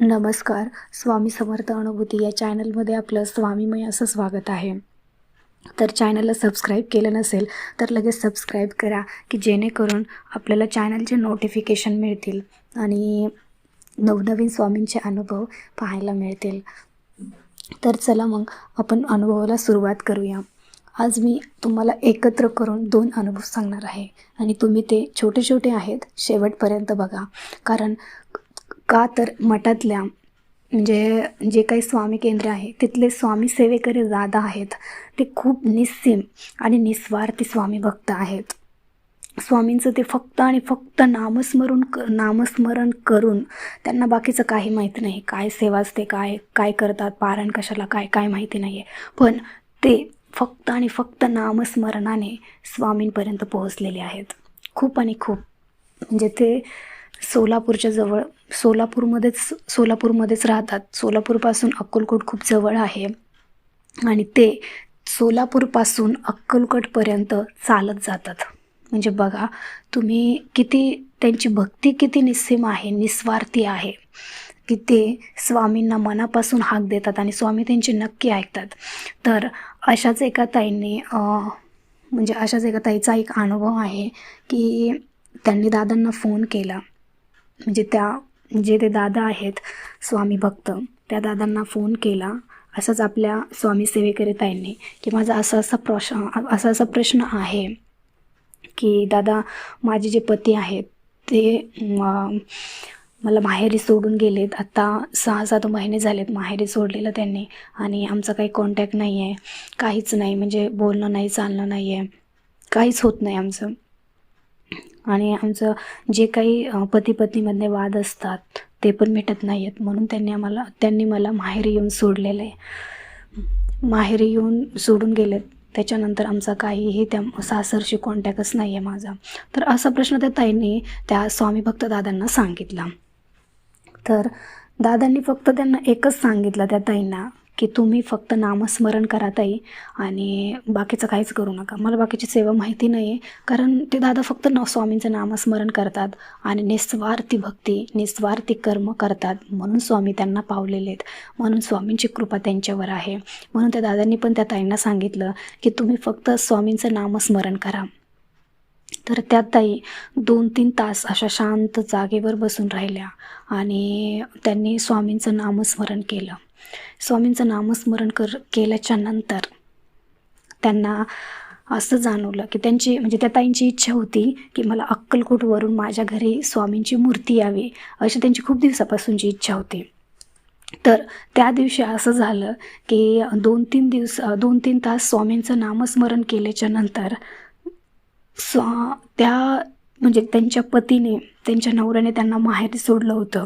नमस्कार. स्वामी समर्थ अनुभूती या चॅनलमध्ये आपलं स्वामीमय असं स्वागत आहे. तर चॅनलला सबस्क्राईब केलं नसेल तर लगेच सबस्क्राईब करा की जेणेकरून आपल्याला चॅनलचे नोटिफिकेशन मिळतील आणि नवनवीन स्वामींचे अनुभव पाहायला मिळतील. तर चला मग आपण अनुभवाला सुरुवात करूया. आज मी तुम्हाला एकत्र करून दोन अनुभव सांगणार आहे आणि तुम्ही ते छोटे छोटे आहेत शेवटपर्यंत बघा. कारण का तर मठातल्या म्हणजे जे काही स्वामी केंद्र आहे तिथले स्वामी सेवेकरी दादा आहेत. ते खूप निस्सीम आणि निस्वार्थी स्वामी भक्त आहेत. स्वामींचं ते फक्त आणि फक्त नामस्मरण क नामस्मरण करून त्यांना बाकीचं काही माहीत नाही. काय सेवा असते काय काय करतात पारायण कशाला काय काय माहिती नाही आहे पण ते फक्त आणि फक्त नामस्मरणाने स्वामींपर्यंत पोहोचलेले आहेत. खूप आणि खूप. म्हणजे ते सोलापूरच्या जवळ सोलापूरमध्येच सोलापूरमध्येच राहतात. सोलापूरपासून अक्कलकोट खूप जवळ आहे. आणि ते सोलापूरपासून अक्कलकोटपर्यंत चालत जातात. म्हणजे बघा तुम्ही किती त्यांची भक्ती किती निस्सीम आहे निस्वार्थी आहे. की ते स्वामींना मनापासून हाक देतात आणि स्वामी त्यांची नक्की ऐकतात. तर अशाच एका ताईंनी म्हणजे अशाच एका ताईचा एक अनुभव आहे की त्यांनी दादांना फोन केला. म्हणजे त्या जे ते दादा आहेत स्वामी भक्त त्या दादांना फोन केला. असंच आपल्या स्वामी सेवेकरिताईंनी की माझा असा असा प्रश्न असा असा प्रश्न आहे की दादा माझे जे पती आहेत ते मला माहेरी सोडून गेलेत. आत्ता सहा सात महिने झालेत माहेरी सोडलेलं त्यांनी आणि आमचा काही कॉन्टॅक्ट नाही आहे काहीच नाही म्हणजे बोलणं नाही चालणं नाही आहे काहीच होत नाही आमचं. आणि आमचं जे काही पती पत्नीमधले वाद असतात ते पण मिटत नाही आहेत म्हणून त्यांनी आम्हाला त्यांनी मला माहेरी येऊन सोडलेलं आहे. माहेरी येऊन सोडून गेलेत. त्याच्यानंतर आमचा काहीही त्या सासरशी कॉन्टॅक्टच नाही आहे माझा. तर असा प्रश्न त्या ताईंनी त्या स्वामी भक्त दादांना सांगितला. तर दादांनी फक्त त्यांना एकच सांगितलं त्या ताईंना की तुम्ही फक्त नामस्मरण करा ताई आणि बाकीचं काहीच करू नका. मला बाकीची सेवा माहिती नाही आहे कारण ते दादा फक्त न स्वामींचं नामस्मरण करतात आणि निस्वार्थी भक्ती निस्वार्थी कर्म करतात. म्हणून स्वामी त्यांना पावलेले आहेत. म्हणून स्वामींची कृपा त्यांच्यावर आहे. म्हणून त्या दादांनी पण त्या ताईंना सांगितलं की तुम्ही फक्त स्वामींचं नामस्मरण करा. तर त्या ताई दोन तीन तास अशा शांत जागेवर बसून राहिल्या आणि त्यांनी स्वामींचं नामस्मरण केलं. स्वामींचं नामस्मरण कर केल्याच्यानंतर त्यांना असं जाणवलं की त्यांची म्हणजे त्या ताईंची इच्छा होती की मला अक्कलकोटवरून माझ्या घरी स्वामींची मूर्ती यावी अशी त्यांची खूप दिवसापासूनची इच्छा होती. तर त्या दिवशी असं झालं की दोन तीन दिवस दोन तीन तास स्वामींचं नामस्मरण केल्याच्यानंतर स्वा त्या म्हणजे त्यांच्या पतीने त्यांच्या नवऱ्याने त्यांना माहेर सोडलं होतं.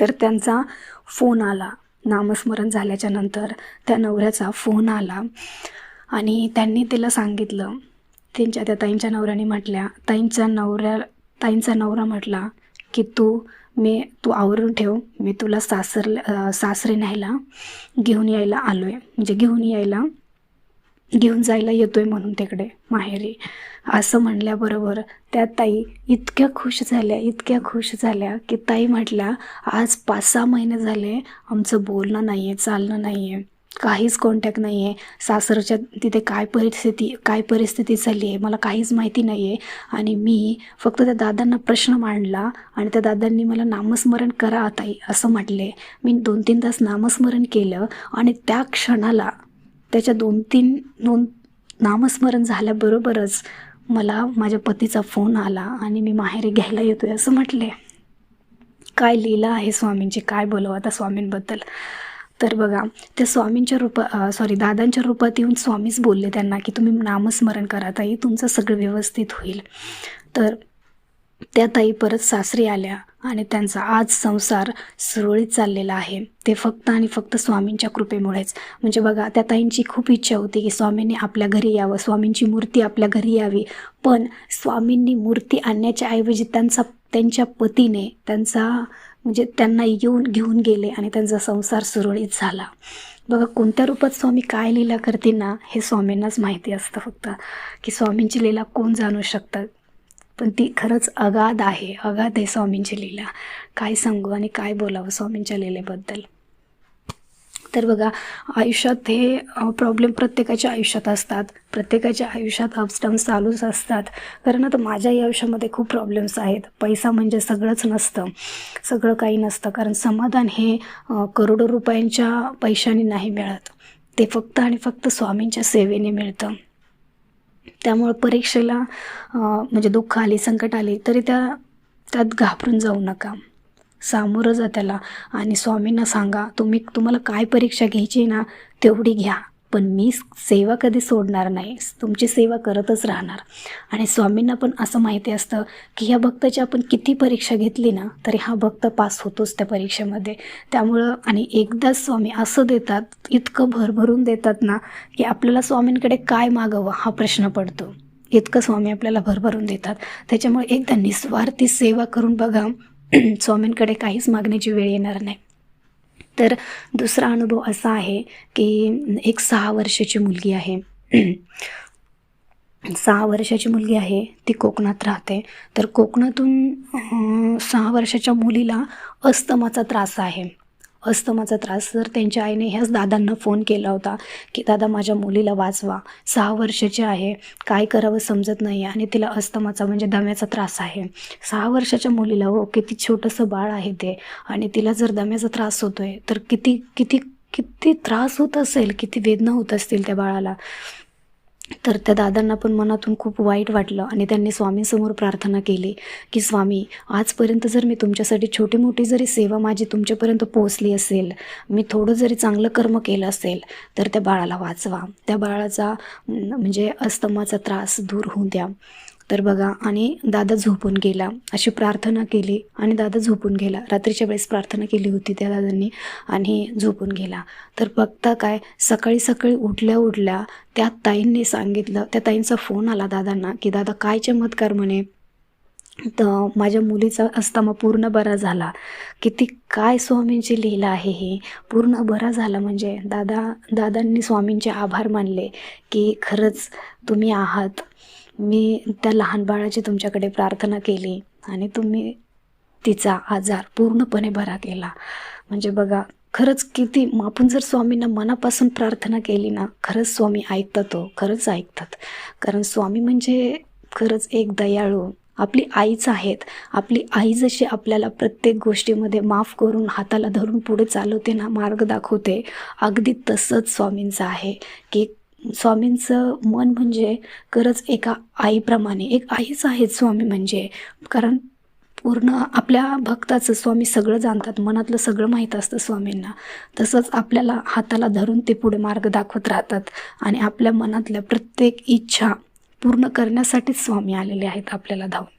तर त्यांचा फोन आला. नामस्मरण झाल्याच्यानंतर त्या नवऱ्याचा फोन आला. आणि त्यांनी तिला सांगितलं त्यांच्या त्या ताईंच्या नवऱ्याने म्हटल्या ताईंच्या नवऱ्या ताईंचा नवरा म्हटला की तू मी तू आवरून ठेव मी तुला सासर सासरे न्यायला घेऊन यायला आलो आहे म्हणजे घेऊन यायला घेऊन जायला येतोय म्हणून तिकडे माहेरी. असं म्हणल्याबरोबर त्या ताई इतक्या खुश झाल्या इतक्या खुश झाल्या की ताई म्हटल्या आज पाच सहा महिने झाले आमचं बोलणं नाही आहे चालणं नाही आहे काहीच कॉन्टॅक्ट नाही आहे सासरच्या तिथे काय परिस्थिती काय परिस्थिती चालली आहे मला काहीच माहिती नाही आहे आणि मी फक्त त्या दादांना प्रश्न मांडला आणि त्या दादांनी मला नामस्मरण करा ताई असं म्हटले. मी दोन तीन तास नामस्मरण केलं आणि त्या क्षणाला त्याच्या दोन तीन दोन नामस्मरण झाल्याबरोबरच मला माझ्या पतीचा फोन आला आणि मी माहेरी घ्यायला येतोय असं म्हटले काय लिहिलं आहे स्वामींची? काय बोलावं आता स्वामींबद्दल? तर बघा त्या स्वामींच्या रूपा सॉरी दादांच्या रूपात येऊन स्वामीच बोलले त्यांना की तुम्ही नामस्मरण करा ताई तुमचं सगळं व्यवस्थित होईल. तर त्या ताई परत सासरी आल्या. आणि त्यांचा आज संसार सुरळीत चाललेला आहे. ते फक्त आणि फक्त स्वामींच्या कृपेमुळेच. म्हणजे बघा त्या ताईंची खूप इच्छा होती की स्वामींनी आपल्या घरी यावं स्वामींची मूर्ती आपल्या घरी यावी. पण स्वामींनी मूर्ती आणण्याच्या ऐवजी त्यांचा त्यांच्या पतीने त्यांचा म्हणजे त्यांना येऊन घेऊन गेले आणि त्यांचा संसार सुरळीत झाला. बघा कोणत्या रूपात स्वामी काय लीला करतील ना हे स्वामींनाच माहिती असतं फक्त. की स्वामींची लीला कोण जाणू शकतात पण ती खरंच अगाध आहे. अगाध आहे स्वामींची लीला. काय सांगू आणि काय बोलावं स्वामींच्या लीलेबद्दल? तर बघा आयुष्यात हे प्रॉब्लेम प्रत्येकाच्या आयुष्यात असतात. प्रत्येकाच्या आयुष्यात अप्स चालूच असतात. कारण आता माझ्याही आयुष्यामध्ये खूप प्रॉब्लेम्स आहेत. पैसा म्हणजे सगळंच नसतं. सगळं काही नसतं. कारण समाधान हे करोडो रुपयांच्या पैशाने नाही मिळत. ते फक्त आणि फक्त स्वामींच्या सेवेने मिळतं. त्यामुळं परीक्षेला म्हणजे दुःख आली संकट आली तरी त्या त्यात घाबरून जाऊ नका. सामोरं जा त्याला आणि स्वामींना सांगा तुम्ही तुम्हाला काय परीक्षा घ्यायची आहे ना तेवढी घ्या. पण मी सेवा कधी सोडणार नाही. तुमची सेवा करतच राहणार. आणि स्वामींना पण असं माहिती असतं की ह्या भक्ताची आपण किती परीक्षा घेतली ना तरी हा भक्त पास होतोच त्या परीक्षेमध्ये. त्यामुळं आणि एकदाच स्वामी असं देतात इतकं भरभरून देतात ना की आपल्याला स्वामींकडे काय मागावं हा प्रश्न पडतो. इतकं स्वामी आपल्याला भरभरून देतात. त्याच्यामुळे एकदा निस्वार्थी सेवा करून बघा स्वामींकडे काहीच मागण्याची वेळ येणार नाही. तर दुसरा अनुभव असा आहे की एक सहा वर्षाची मुलगी आहे. सहा वर्षाची मुलगी आहे ती कोकणात राहते. तर कोकणातून सहा वर्षाच्या मुलीला अस्तमाचा त्रास आहे. अस्तमाचा त्रास. तर त्यांच्या आईने ह्याच दादांना फोन केला होता की दादा माझ्या मुलीला वाचवा. सहा वर्षाची आहे. काय करावं समजत नाही आणि तिला अस्तमाचा म्हणजे दम्याचा त्रास आहे. सहा वर्षाच्या मुलीला हो किती छोटंसं बाळ आहे ते. आणि तिला जर दम्याचा त्रास होतो आहे तर किती किती किती त्रास होत असेल किती वेदना होत असतील त्या बाळाला. तर त्या दादांना पण मनातून खूप वाईट वाटलं आणि त्यांनी स्वामींसमोर प्रार्थना केली की स्वामी आजपर्यंत जर मी तुमच्यासाठी छोटी मोठी जरी सेवा माझी तुमच्यापर्यंत पोहोचली असेल मी थोडं जरी चांगलं कर्म केलं असेल तर त्या बाळाला वाचवा. त्या बाळाचा म्हणजे अस्तमाचा त्रास दूर होऊ द्या. तर बघा आणि दादा झोपून गेला. अशी प्रार्थना केली आणि दादा झोपून गेला. रात्रीच्या वेळेस प्रार्थना केली होती त्या दादांनी आणि झोपून गेला. तर बघता काय सकाळी सकाळी उठल्या उठल्या त्या ताईंनी सांगितलं त्या ताईंचा फोन आला दादांना की दादा काय चमत्कार म्हणे? तर माझ्या मुलीचा अस्थमा पूर्ण बरा झाला. किती काय स्वामींची लीला आहे हे. पूर्ण बरा झाला म्हणजे. दादा दादांनी स्वामींचे आभार मानले की खरंच तुम्ही आहात. मी त्या लहान बाळाची तुमच्याकडे प्रार्थना केली आणि तुम्ही तिचा आजार पूर्णपणे बरा केला. म्हणजे बघा खरंच किती आपण जर स्वामींना मनापासून प्रार्थना केली ना खरंच स्वामी ऐकतात हो खरंच ऐकतात. कारण स्वामी म्हणजे खरंच एक दयाळू. आपली आईच आहेत. आपली आई जशी आपल्याला प्रत्येक गोष्टीमध्ये माफ करून हाताला धरून पुढे चालवते ना मार्ग दाखवते अगदी तसंच स्वामींचं आहे. की स्वामींचं मन म्हणजे खरंच एका आईप्रमाणे एक आईच आहेत स्वामी म्हणजे. कारण पूर्ण आपल्या भक्ताचं स्वामी सगळं जाणतात मनातलं सगळं माहीत असतं स्वामींना. तसंच आपल्याला हाताला धरून ते पुढे मार्ग दाखवत राहतात. आणि आपल्या मनातल्या प्रत्येक इच्छा पूर्ण करण्यासाठीच स्वामी आलेले आहेत आपल्याला धावून.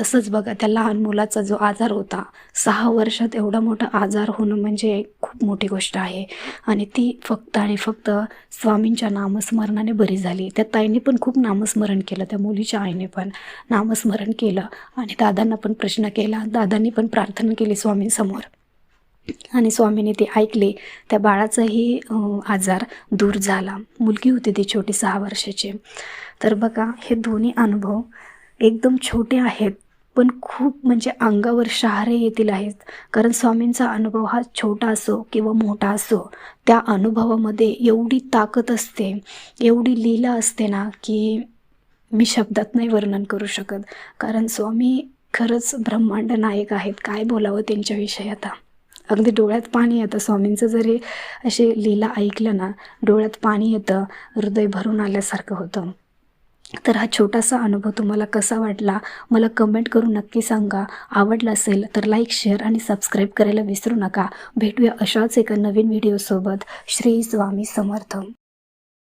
तसंच बघा त्या लहान मुलाचा जो आजार होता सहा वर्षात एवढा मोठा आजार होणं म्हणजे खूप मोठी गोष्ट आहे. आणि ती फक्त आणि फक्त स्वामींच्या नामस्मरणाने बरी झाली. त्या ताईने पण खूप नामस्मरण केलं त्या मुलीच्या आईने पण नामस्मरण केलं आणि दादांना पण प्रश्न केला. दादांनी पण प्रार्थना केली स्वामींसमोर. आणि स्वामीने ते ऐकले. त्या बाळाचाही आजार दूर झाला. मुलगी होती ती छोटी सहा वर्षाची. तर बघा हे दोन्ही अनुभव एकदम छोटे आहेत पण खूप म्हणजे अंगावर शहारे येतील आहेत. कारण स्वामींचा अनुभव हा छोटा असो किंवा मोठा असो त्या अनुभवामध्ये एवढी ताकद असते एवढी लीला असते ना की मी शब्दात नाही वर्णन करू शकत. कारण स्वामी खरंच ब्रह्मांड नायक आहेत. काय बोलावं त्यांच्याविषयी आता? अगदी डोळ्यात पाणी येतं. स्वामींचं जरी असे लीला ऐकलं ना डोळ्यात पाणी येतं हृदय भरून आल्यासारखं होतं. तर हा छोटासा अनुभव तुम्हाला कसा वाटला? मला कमेंट करून नक्की सांगा. आवडला असेल तर लाईक शेअर आणि सबस्क्राईब करायला विसरू नका. भेटूया अशाच एका नवीन व्हिडिओसोबत श्री स्वामी समर्थ.